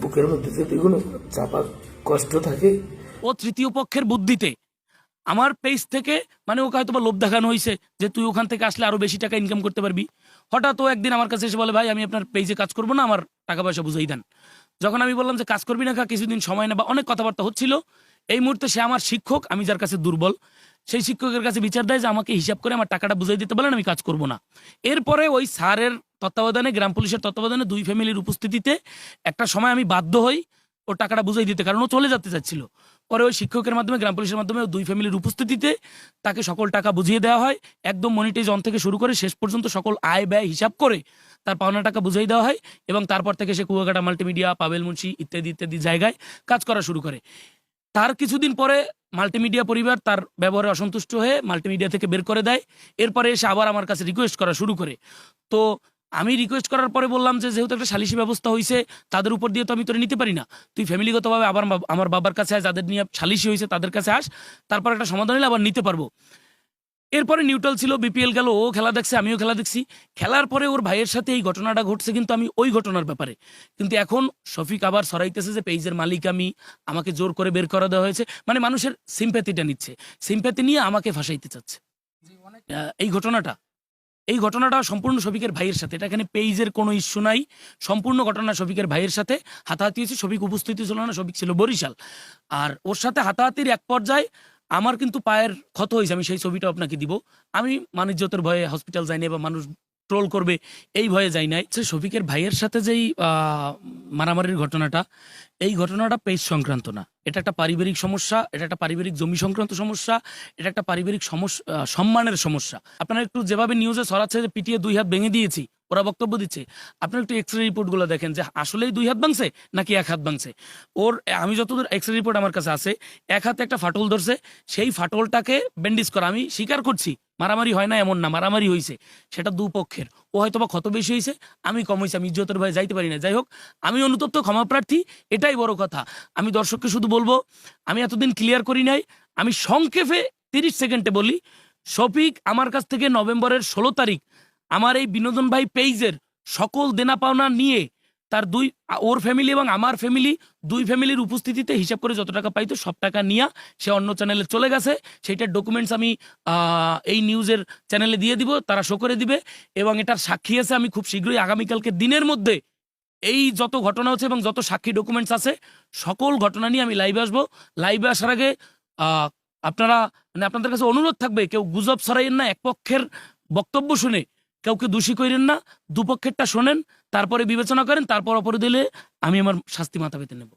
বুকের মধ্যে যদি কোনো চাপা কষ্ট থাকে। ও তৃতীয় পক্ষের বুদ্ধিতে। আমার পেজ থেকে মানে ওকে হয়তো বা লোভ দেখানো হয়েছে যে তুই ওখান থেকে আসলে আরও বেশি টাকা ইনকাম করতে পারবি। হঠাৎ ও একদিন আমার কাছে এসে বলে, ভাই, আমি আপনার পেজে কাজ করব না, আমার টাকা পয়সা বুঝাই দেন। যখন আমি বললাম যে, কাজ করবি না কিছুদিন সময় না, বা অনেক কথাবার্তা হচ্ছিল, এই মুহূর্তে সে আমার শিক্ষক, আমি যার কাছে দুর্বল, সেই শিক্ষকের কাছে বিচার দেয় যে, আমাকে হিসাব করে আমার টাকাটা বুঝাই দিতে বলেন, আমি কাজ করব না। এরপরে ওই স্যারের তত্ত্বাবধানে, গ্রাম পুলিশের তত্ত্বাবধানে দুই ফ্যামিলির উপস্থিতিতে একটা সময় আমি বাধ্য হই ও টাকাটা বুঝাই দিতে, কারণ ও চলে যেতে চাচ্ছিল। পরে ওই শিক্ষকের মাধ্যমে, গ্রাম পুলিশের মাধ্যমে দুই ফ্যামিলির উপস্থিতিতে তাকে সকল টাকা বুঝিয়ে দেওয়া হয়। একদম মনিটাইজ অন থেকে শুরু করে শেষ পর্যন্ত সকল আয় ব্যয় হিসাব করে তার পাওনা টাকা বুঝিয়ে দেওয়া হয় এবং তারপর থেকে সে কুয়াকাটা মাল্টিমিডিয়া পাবেল মুন্সি ইত্যাদি ইত্যাদি জায়গায় কাজ করা শুরু করে। তার কিছুদিন পরে মাল্টিমিডিয়া পরিবার তার ব্যবহারে অসন্তুষ্ট হয়ে মাল্টিমিডিয়া থেকে বের করে দেয়। এরপরে এসে আবার আমার কাছে রিকোয়েস্ট করা শুরু করে। তো আমি রিকোয়েস্ট করার পরে বললাম যে, যেহেতু একটা সালিশি ব্যবস্থা হয়েছে তাদের উপর দিয়ে তো আমি তোরে নিতে পারি না। তুই ফ্যামিলিগতভাবে আবার আমার বাবার কাছে আস যাদের নিয়ে সালিশি হয়েছে তাদের কাছে আস, তারপর একটা সমাধান হলে আবার নিতে পারব। এরপরে নিউট্রাল ছিল বিপিএল গেল, ও খেলা দেখছে, আমিও খেলা দেখছি। খেলার পরে ওর ভাইয়ের সাথে এই ঘটনাটা ঘটছে, কিন্তু আমি ওই ঘটনার ব্যাপারে। কিন্তু এখন শফিক আবার সরাইতেছে যে পেজের মালিক আমি, আমাকে জোর করে বের করা দেওয়া হয়েছে। মানে মানুষের সিম্প্যাথিটা নিচ্ছে। সিম্প্যাথি নিয়ে আমাকে ফাঁসাইতে চাচ্ছে। এই ঘটনাটা এই ঘটনাটা সম্পূর্ণ শফিকের ভাইয়ের সাথে। এটা এখানে পেইজের কোনো ইস্যু নাই। সম্পূর্ণ ঘটনা শফিকের ভাইয়ের সাথে। হাতাহাতি হয়েছে, শফিক উপস্থিতি ছিল না, শফিক ছিল বরিশাল। আর ওর সাথে হাতাহাতির এক পর্যায়ে আমার কিন্তু পায়ের ক্ষত হয়েছে, আমি সেই ছবিটা আপনাকে দিব। আমি মানিজ্যতের ভয়ে হসপিটাল যাইনি বা মানুষ ট্রোল করবে, এই ভয়ে যাই নাই। সে শফিকের ভাইয়ের সাথে যেই মারামারির ঘটনাটা, এই ঘটনাটা পেজ সংক্রান্ত না। এটা একটা পারিবারিক সমস্যা, এটা একটা পারিবারিক জমি সংক্রান্ত সমস্যা, এটা একটা পারিবারিক সমস্যা সম্মানের সমস্যা। আপনারা একটু যেভাবে নিউজে ছড়াচ্ছে যে পিটিয়ে দুই হাত ভেঙে দিয়েছি, ওরা বক্তব্য দিচ্ছে। আপনারা একটু এক্স রে রিপোর্টগুলো দেখেন যে আসলেই দুই হাত ভাঙছে নাকি এক হাত ভাঙছে? ওর, আমি যতদূর এক্স রে রিপোর্ট আমার কাছে আছে, এক হাতে একটা ফাটল ধরছে, সেই ফাটলটাকে ব্যান্ডেজ করা। আমি স্বীকার করছি মারামারি হয় না, এমন না, মারামারি হয়েছে সেটা দুপক্ষের। ও হয়তো বা ক্ষত বেশি হয়েছে আমি কম হয়েছে আমি ইজ্জতের ভয়ে যাইতে পারি না। যাই হোক, আমি অনুতপ্ত, ক্ষমা প্রার্থী, এটাই বড় কথা। আমি দর্শককে শুধু বলব, আমি এতদিন ক্লিয়ার করি নাই, আমি সংক্ষেপে তিরিশ সেকেন্ডে বলি, শফিক আমার কাছ থেকে নভেম্বরের ষোলো তারিখ, আমার এই বিনোদন ভাই পেইজের সকল দেনা পাওনা নিয়ে তার দুই, ওর ফ্যামিলি এবং আমার ফ্যামিলি দুই ফ্যামিলির উপস্থিতিতে হিসাব করে যত টাকা পাইতো সব টাকা নিয়ে সে অন্য চ্যানেলে চলে গেছে। সেইটার ডকুমেন্টস আমি এই নিউজের চ্যানেলে দিয়ে দিব, তারা শো করে দিবে। এবং এটার সাক্ষী আছে আমি খুব শীঘ্রই আগামীকালকে দিনের মধ্যে এই যত ঘটনা হচ্ছে এবং যত সাক্ষী ডকুমেন্টস আছে, সকল ঘটনা নিয়ে আমি লাইভে আসব। লাইভে আসার আগে আপনারা মানে আপনাদের কাছে অনুরোধ থাকবে, কেউ গুজব ছড়াইয়েন না এক পক্ষের বক্তব্য শুনে। কাউকে দোষী করেন না, দুপক্ষেরটা শোনেন, তারপরে বিবেচনা করেন, তারপর অপর দিলে আমি আমার শাস্তি মাথা পেতে নেব।